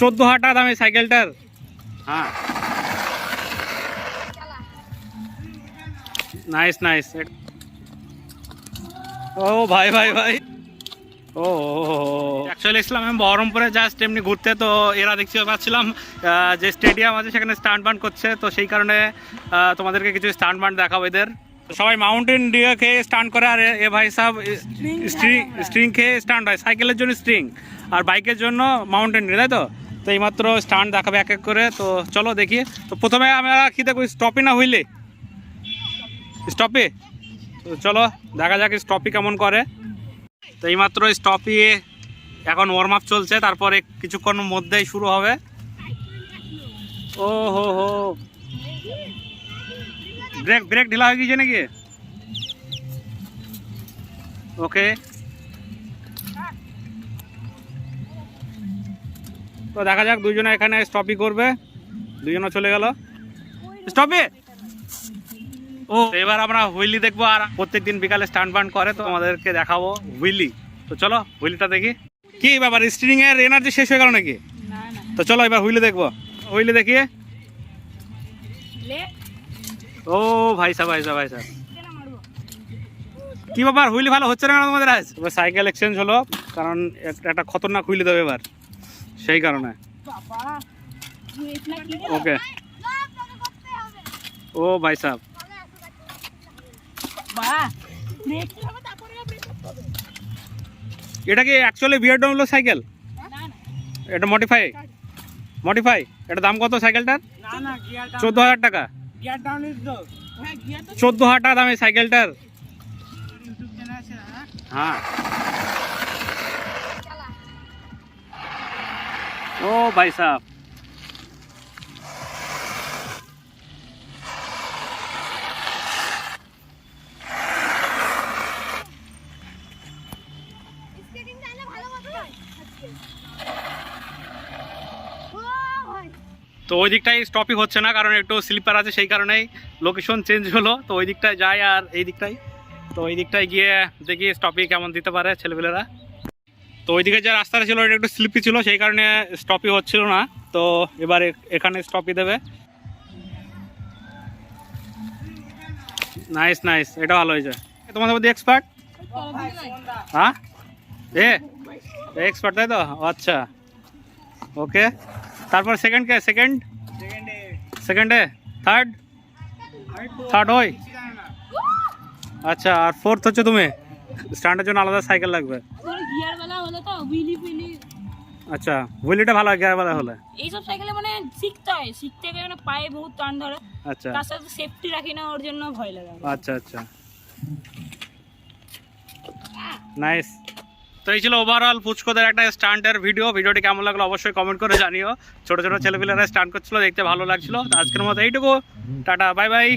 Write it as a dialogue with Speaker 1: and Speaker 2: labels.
Speaker 1: চোদ্দ হাজার টাকা দাম এই সাইকেলটার? হ্যাঁ। নাইস নাইস ও ভাই ভাই ভাই। ও অ্যাকচুয়ালি ইসলাম আমি বহরমপুরে জাস্ট এমনি ঘুরতে তো এরা দেখতে পাচ্ছিলাম যে স্টেডিয়াম আছে সেখানে স্টান্ট বান্ড করছে তো সেই কারণে তোমাদেরকে কিছু স্টান্ট বান্ড দেখাবো এদের। সবাই মাউন্টেন ডিউ খেয়ে স্টান্ট করে আর এ- ভাই সাহেব স্ট্রিং স্ট্রিং খেয়ে স্টান্ট হয়। সাইকেলের জন্য স্ট্রিং আর বাইকের জন্য মাউন্টেন ডিউ তাই তো? তো এইমাত্র স্টান্ট দেখাবে এক এক করে। তো চলো দেখি। তো প্রথমে আমরা কি দেখব? স্টপে না হইলে? স্টপে তো চলো দেখা যাক স্টপি কেমন করে। তো এইমাত্র স্টপি এখন ওয়ার্ম আপ চলছে। তারপরে কিছুক্ষণ মধ্যেই শুরু হবে। ও হো হো ব্রেক ব্রেক ঢিলা হয়ে গিয়েছে নাকি? ওকে তো দেখা যাক দুজনে এখানে স্টপই করবে। দুজনে চলে গেল। স্টপে ও এবার আমরা হুইলি দেখব আর প্রত্যেকদিন বিকালে স্টান্ট বান্ড করে তো আমাদেরকে দেখাবো হুইলি। তো চলো হুইলিটা দেখি। কি ব্যাপার স্টিরিং এর এনার্জি শেষ হয়ে গেল নাকি? তো চলো এবার হুইলি দেখব। হুইলি দেখিয়ে ও ভাই সাহেব ভাই সাহেব ভাই সাহেব কি ব্যাপার হুইলি ভালো হচ্ছে না তোমাদের আজ? এবার সাইকেল এক্সচেঞ্জ হলো কারণ একটা একটা খতরনাক হুইলি দেবে এবার সেই কারণে। ওকে। ও ভাই সাহেব এটা কি অ্যাকচুয়ালি বিয়ার ডাউনলো সাইকেল
Speaker 2: না না
Speaker 1: এটা মডিফাই মডিফাই এটা দাম কত সাইকেলটার চোদ্দ হাজার টাকা।
Speaker 2: গিয়ার ডাউন ইজ দো হ্যাঁ গিয়ার তো
Speaker 1: চোদ্দ হাজার টাকা দাম এই সাইকেলটার।
Speaker 2: ইউটিউব চ্যানেল আছে না
Speaker 1: হ্যাঁ ও ভাই সাহেব
Speaker 3: স্কেটিং জানলে ভালো মতো হয় ও ভাই
Speaker 1: তো ওই দিকটাই স্টপই হচ্ছে না, কারণ একটু স্লিপার আছে সেই কারণেই লোকেশন চেঞ্জ হলো। তো ওই দিকটায় যায় আর এই দিকটাই তো ওই দিকটায় গিয়ে দেখি স্টপই কেমন দিতে পারে ছেলেপেলেরা। তো ওইদিকে যে রাস্তাটা ছিল ওটা একটু স্লিপি ছিল, সেই কারণে স্টপই হচ্ছিল না। তো এবার এখানে স্টপই দেবে। নাইস নাইস এটা ভালো হয়েছে। তোমাদের মধ্যে এক্সপার্ট হ্যাঁ? এ এক্সপার্ট তাই তো? আচ্ছা। ওকে তারপর সেকেন্ড কে সেকেন্ড
Speaker 2: সেকেন্ডে
Speaker 1: সেকেন্ডে থার্ড থার্ড ওই আচ্ছা আর ফোর্থ হচ্ছে তুমি? স্ট্যান্ডের জন্য আলাদা সাইকেল লাগবে।
Speaker 2: তোর গিয়ার বেলা হলে তো হুইলি ফুইলি
Speaker 1: আচ্ছা হুইলিটা ভালো হয় গিয়ারবেলা হলে?
Speaker 2: এইসব সাইকেলে মানে শিখতে হয় শিখতে গেলে মানে পায়ে বহুত টান ধরে।
Speaker 1: আচ্ছা।
Speaker 2: তার সাথে সেফটি রাখি না ওর জন্য ভয় লাগে। আমার।
Speaker 1: আচ্ছা আচ্ছা। নাইস তো এই ছিল ওভারঅল পুচকোদের একটা স্টান্টের ভিডিও ভিডিওটি কেমন লাগল অবশ্যই কমেন্ট করে জানিও। ছোটো ছোটো ছেলেপিলেরা স্টান্ট করছিল, দেখতে ভালো লাগছিল। আজকের মতো এইটুকু। Tata bye bye